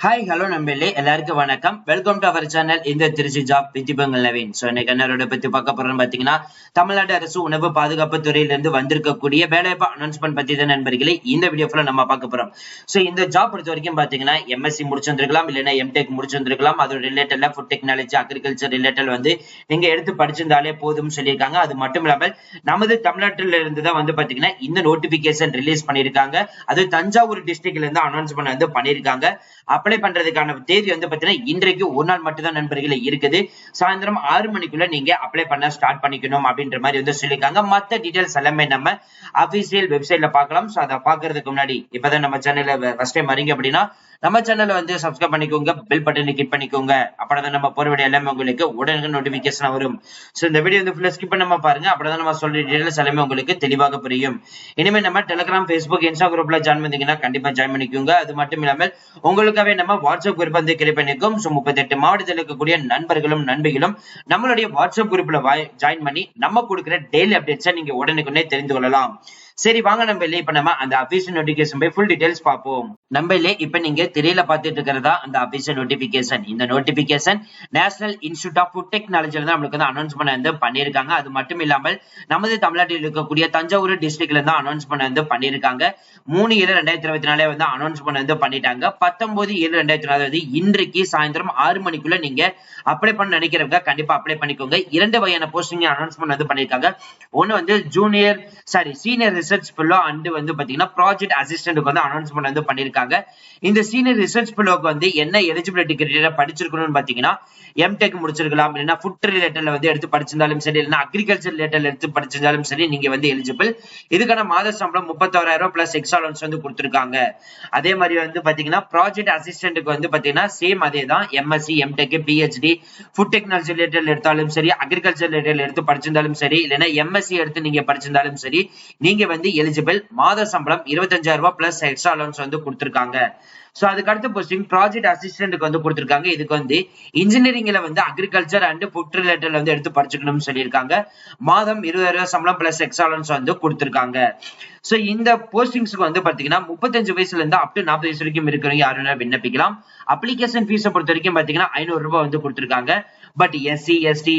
Hi hello நம்பளே எல்லாருக்கும் வணக்கம். வெல்கம் டு அவர் சேனல் இந்த திருச்சி ஜாப் விதிபங்கள் நவீன். ஸோ இன்னைக்கு என்னோட பத்தி பார்க்க போறோம்னு பாத்தீங்கன்னா தமிழ்நாடு அரசு உணவு பாதுகாப்பு துறையிலிருந்து வந்திருக்கக்கூடிய வேலைவாய்ப்பு அனௌன்ஸ்மெண்ட் பத்தி தான் நண்பர்களே. இந்த வீடியோ நம்ம பார்க்க போறோம். ஸோ இந்த ஜாப் பொறுத்த வரைக்கும் பாத்தீங்கன்னா எம்எஸ்சி முடிச்சிருந்திருக்கலாம் இல்லைன்னா எம்டெக் முடிச்சிருந்திருக்கலாம் அதோட ரிலேட்டட்ல ஃபுட் டெக்னாலஜி அக்ரிகல்ச்சர் ரிலேட்டட் வந்து நீங்க எடுத்து படிச்சிருந்தாலே போதும்னு சொல்லியிருக்காங்க. அது மட்டும் இல்லாமல் நமது தமிழ்நாட்டில இருந்து தான் வந்து பாத்தீங்கன்னா இந்த நோட்டிபிகேஷன் ரிலீஸ் பண்ணியிருக்காங்க. அது தஞ்சாவூர் டிஸ்ட்ரிக்ட்ல இருந்து அனௌன்ஸ்மெண்ட் வந்து பண்ணியிருக்காங்க. அப்ளை பண்றதுக்கான தேதி வந்து பாத்தீங்கன்னா இன்றைக்கு ஒரு நாள் மட்டும்தான் நண்பர்களே இருக்குது. சாயந்தரம் ஆறு மணிக்குள்ள நீங்க அப்ளை பண்ண ஸ்டார்ட் பண்ணிக்கணும் அப்படின்ற மாதிரி வந்து சொல்லியிருக்காங்க. மத்த டீடைல்ஸ் எல்லாமே நம்ம அபிஷியல் வெப்சைட்ல பார்க்கலாம். சோ அதை பாக்குறதுக்கு முன்னாடி இப்பதான் நம்ம சேனல்ல ஃபர்ஸ்ட் டைம் வரீங்க அப்படின்னா நம்ம சேனலை வந்து சப்ஸ்கிரைப் பண்ணிக்கோங்க பெல் பட்டனை கிளிக் பண்ணிக்கோங்க. அப்பதான் நம்ம போற வீடியோ எல்லாமே உங்களுக்கு உடனே நோட்டிபிகேஷன் வரும். சோ இந்த வீடியோ வந்து ஃபுல்லா ஸ்கிப் பண்ணாம பாருங்க. அப்பதான் நம்ம சொல்ற டீடைல்ஸ் எல்லாமே உங்களுக்கு தெளிவாக புரியும். இனிமே நம்ம டெலிகிராம் ஃபேஸ்புக் இன்ஸ்டா குரூப்ல ஜாயின் பண்ணீங்கன்னா கண்டிப்பா ஜாயின் பண்ணிக்கோங்க. அது மட்டும் இல்லாமல் உங்களுக்காகவே நம்ம வாட்ஸ்அப் குரூப் வந்து கிரியேட் பண்ணிருக்கோம். சோ முப்பத்தெட்டு மாவட்டத்தில் இருக்கக்கூடிய நண்பர்களும் நண்பிகளும் நம்மளுடைய வாட்ஸ்அப் குரூப்ல ஜாயின் பண்ணி நம்ம கொடுக்குற டெய்லி அப்டேட்ஸை நீங்க உடனுக்குடனே தெரிந்து கொள்ளலாம். சரி வாங்க நம்ம இல்லையே இப்ப நம்ம அந்த அபிஷியல் நோட்டிபிகேஷன் போய் ஃபுல் டீடைல்ஸ் பார்ப்போம். நம்ம இல்லையே இப்ப நீங்க திரையில பாத்துட்டு இருக்கிறதா அந்த அபிஷியல் நோட்டிபிகேஷன் இந்த notification national institute of food டெக்னாலஜில தான் நம்மளுக்கு வந்து அனௌன்ஸ்மெண்ட் வந்து பண்ணியிருக்காங்க. அது மட்டும் இல்லாமல் நமது தமிழ்நாட்டில் இருக்கக்கூடிய தஞ்சாவூர் டிஸ்ட்ரிக்ட்ல இருந்து அனௌன்ஸ்மெண்ட் வந்து பண்ணியிருக்காங்க. மூணு ஏழு ரெண்டாயிரத்தி இருபத்தி நாலே வந்து அனௌன்ஸ்மெண்ட் வந்து பண்ணிட்டாங்க. பத்தொன்பது ஏழு ரெண்டாயிரத்தி நாலாவது இன்றைக்கு சாயந்தரம் ஆறு மணிக்குள்ள நீங்க அப்ளை பண்ண நினைக்கிறவங்க கண்டிப்பா அப்ளை பண்ணிக்கோங்க. இரண்டு வகையான போஸ்டிங் அனௌன்ஸ்மெண்ட் வந்து பண்ணிருக்காங்க ஒன்னு வந்து junior sorry senior research fellow and வந்து பாத்தீங்கன்னா ப்ராஜெக்ட் அசிஸ்டன்ட்க்கு வந்து அனௌன்ஸ்மெண்ட் வந்து பண்ணிருக்காங்க. இந்த சீனியர் ரிசர்ச் பில்லோக்கு வந்து என்ன எலிஜிபிலிட்டி கிரைட்டீரியா படிச்சிருக்கணும்னு பாத்தீங்கன்னா எம்டெக் முடிச்சிருக்கலாம். இல்லைன்னா ஃபுட் ரிலேட்டட்ல வந்து எடுத்து படிச்சிருந்தாலும் சரி இல்லைன்னா அக்ரிகல்ச்சர் ரிலேட்டட்ல எடுத்து படிச்சிருந்தாலும் சரி நீங்க வந்து எலிஜிபிள் இதுக்கான மாத சம்பளம் முப்பத்தோராயிரம் ரூபாய் பிளஸ் எக்ஸ் அலவன்ஸ் வந்து கொடுத்துருக்காங்க. அதே மாதிரி வந்து பாத்தீங்கன்னா ப்ராஜெக்ட் அசிஸ்டன்ட்க்கு வந்து பாத்தீங்கன்னா சேம் அதே தான் MSc MTech PhD food technology related எடுத்தாலும் சரி அக்ரிகல்ச்சர் ரிலேட்டட் எடுத்து படிச்சிருந்தாலும் சரி இல்லைன்னா எம்எஸ்சி எடுத்து நீங்க படிச்சிருந்தாலும் சரி நீங்க வந்து எலிஜிபிள் மாத சம்பளம் இருபத்தஞ்சாயிரம் ரூபாய் பிளஸ் எக்ஸ்ட்ரா அலவன்ஸ் வந்து கொடுத்துருக்காங்க. ஸோ அதுக்கு அடுத்த போஸ்டிங் ப்ராஜெக்ட் அசிஸ்டன்ட்க்கு வந்து கொடுத்துருக்காங்க. இதுக்கு வந்து இன்ஜினியரிங்ல வந்து அக்ரிகல்ச்சர் அண்ட் ஃபுட் ரிலேட்டட்ல வந்து எடுத்து படிச்சுக்கணும்னு சொல்லியிருக்காங்க. மாதம் இருபதாயிரம் ரூபாய் சம்பளம் பிளஸ் எக்ஸாலன்ஸ் வந்து கொடுத்துருக்காங்க. ஸோ இந்த போஸ்டிங்ஸ்க்கு வந்து பாத்தீங்கன்னா முப்பத்தஞ்சு வயசுல இருந்து அப் டு நாற்பது வயசு வரைக்கும் இருக்கிறவங்க யாருன்னா விண்ணப்பிக்கலாம். அப்ளிகேஷன் ஃபீஸை பொறுத்த வரைக்கும் பாத்தீங்கன்னா ஐநூறு ரூபாய் வந்து கொடுத்துருக்காங்க. But SC ST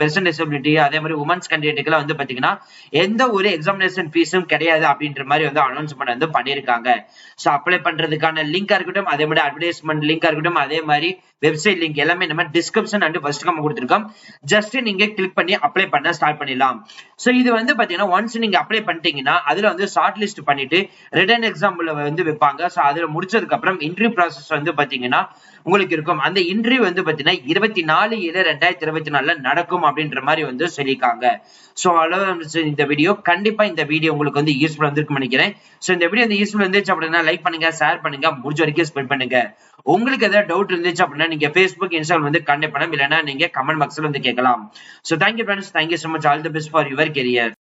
person disability அதே மாதிரி உமன்ஸ் கேண்டிடேட்டுக்குலாம் வந்து பாத்தீங்கன்னா எந்த ஒரு எக்ஸாமினேஷன் ஃபீஸும் கிடையாது அப்படின்ற மாதிரி வந்து அனௌன்ஸ்மெண்ட் வந்து பண்ணியிருக்காங்க. ஸோ அப்ளை பண்றதுக்கான லிங்கா இருக்கட்டும் அதே மாதிரி அட்வர்டைஸ்மெண்ட் லிங்கா இருக்கட்டும் அதே மாதிரி வெப்சைட் லிங்க் எல்லாமே நம்ம டிஸ்கிரிப்ஷன் அண்ட் ஃபர்ஸ்ட் கம்ம கொடுத்துருக்கோம். ஜஸ்ட் நீங்க கிளிக் பண்ணி அப்ளை பண்ண ஸ்டார்ட் பண்ணிடலாம். ஸோ இது வந்து பாத்தீங்கன்னா ஒன்ஸ் நீங்க அப்ளை பண்ணிட்டீங்கன்னா அதுல வந்து ஷார்ட் லிஸ்ட் பண்ணிட்டு ரிட்டர்ன் எக்ஸாம்பிள் வந்து வைப்பாங்க. ஸோ அதுல முடிச்சதுக்கு அப்புறம் இன்டர்வியூ ப்ராசஸ் வந்து பாத்தீங்கன்னா உங்களுக்கு இருக்கும். அந்த இன்டர்வியூ வந்து பாத்தீங்கன்னா இருபத்தி நாலு ஏழு ரெண்டாயிரத்தி இருபத்தி நாலுல நடக்கும் அப்படின்ற மாதிரி வந்து சொல்லியிருக்காங்க. ஸோ அளவு இந்த வீடியோ கண்டிப்பா இந்த வீடியோ உங்களுக்கு வந்து யூஸ்ஃபுல் வந்திருக்கும் நினைக்கிறேன். ஸோ இந்த வீடியோ வந்து யூஸ்ஃபுல் இருந்துச்சு அப்படின்னா லைக் பண்ணுங்க ஷேர் பண்ணுங்க. முடிஞ்ச வரைக்கும் ஸ்பெண்ட் பண்ணுங்க. உங்களுக்கு ஏதாவது டவுட் இருந்துச்சு அப்படின்னா நீங்க ஃபேஸ்புக் இன்ஸ்டால் வந்து கண்டக்ட் பண்ணலாம். இல்லைன்னா நீங்க கமெண்ட் பாக்ஸ்ல வந்து கேட்கலாம். So thank you friends thank you so much all the best for your career